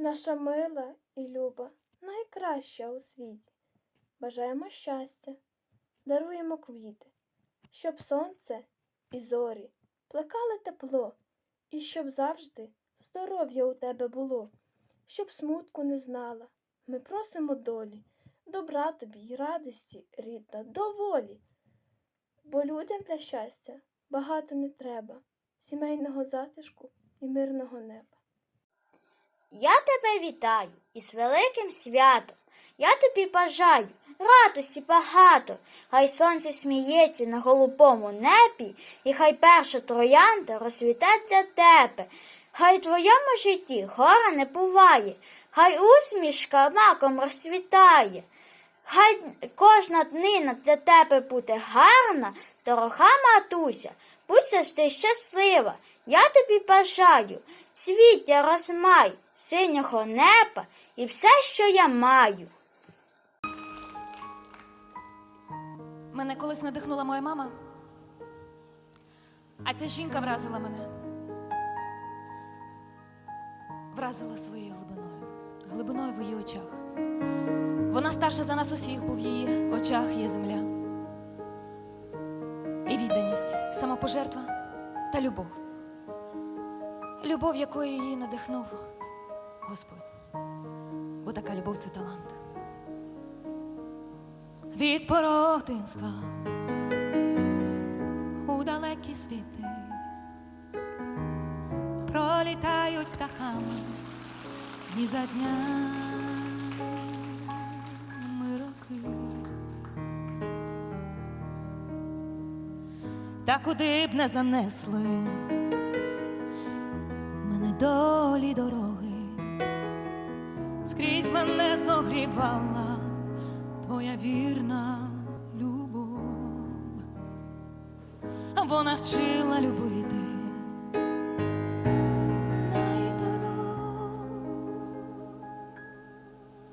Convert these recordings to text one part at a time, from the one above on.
наша мила і люба, найкраща у світі. Бажаємо щастя, даруємо квіти, щоб сонце і зорі плекали тепло, і щоб завжди здоров'я у тебе було, щоб смутку не знала. Ми просимо долі, добра тобі й радості, рідна, доволі. Бо людям для щастя багато не треба, сімейного затишку і мирного неба. Я тебе вітаю із великим святом. Я тобі бажаю радості багато. Хай сонце сміється на голубому небі, і хай перша троянда розцвіте для тебе. Хай в твоєму житті гора не буває, хай усмішка маком розцвітає. Хай кожна днина для тебе буде гарна, дорога матуся, будь завжди щаслива. Я тобі бажаю цвіття розмай, синього неба і все, що я маю. Мене колись надихнула моя мама, а ця жінка вразила мене. Вразила своєю глибиною, глибиною в її очах. Вона старша за нас усіх, бо в її очах є земля. І відданість, самопожертва та любов. Любов, якою її надихнув Господь. Бо така любов це талант. Від порог дитинства у далекі світи пролітають птахами дні за днями роки. Та куди б не занесли мене долі дороги, скрізь мене зогрівала твоя вірна любов, вона вчила любити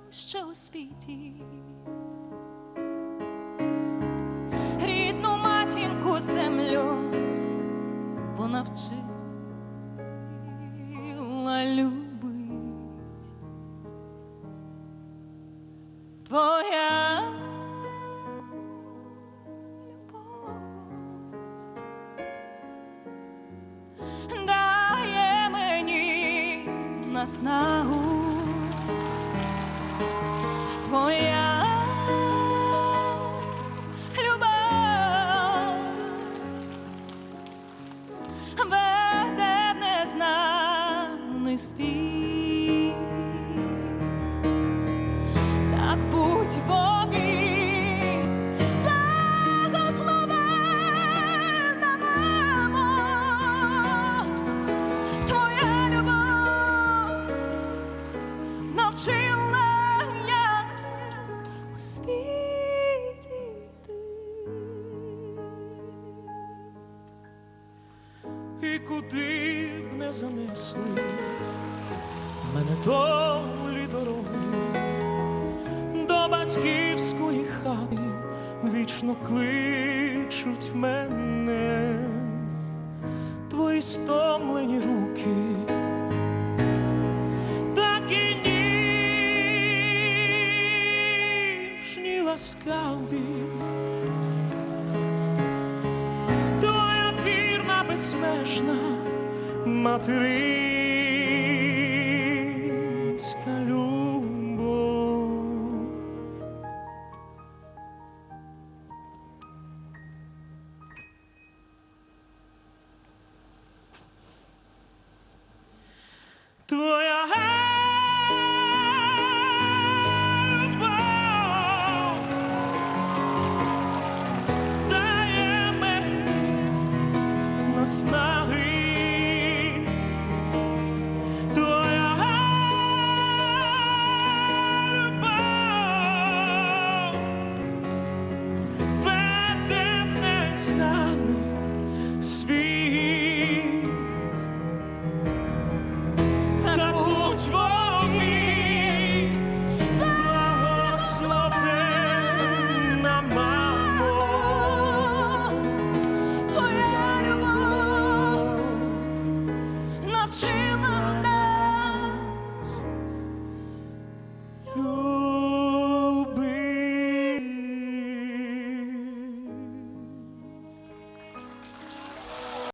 найдорожче у світі. Твоя дає мені наснагу. Твоя і куди б не занесли мене долі дороги до батьківської хати вічно кличуть мене твої стомлені руки. Такі ніжні ласкаві материнська любов. Твоя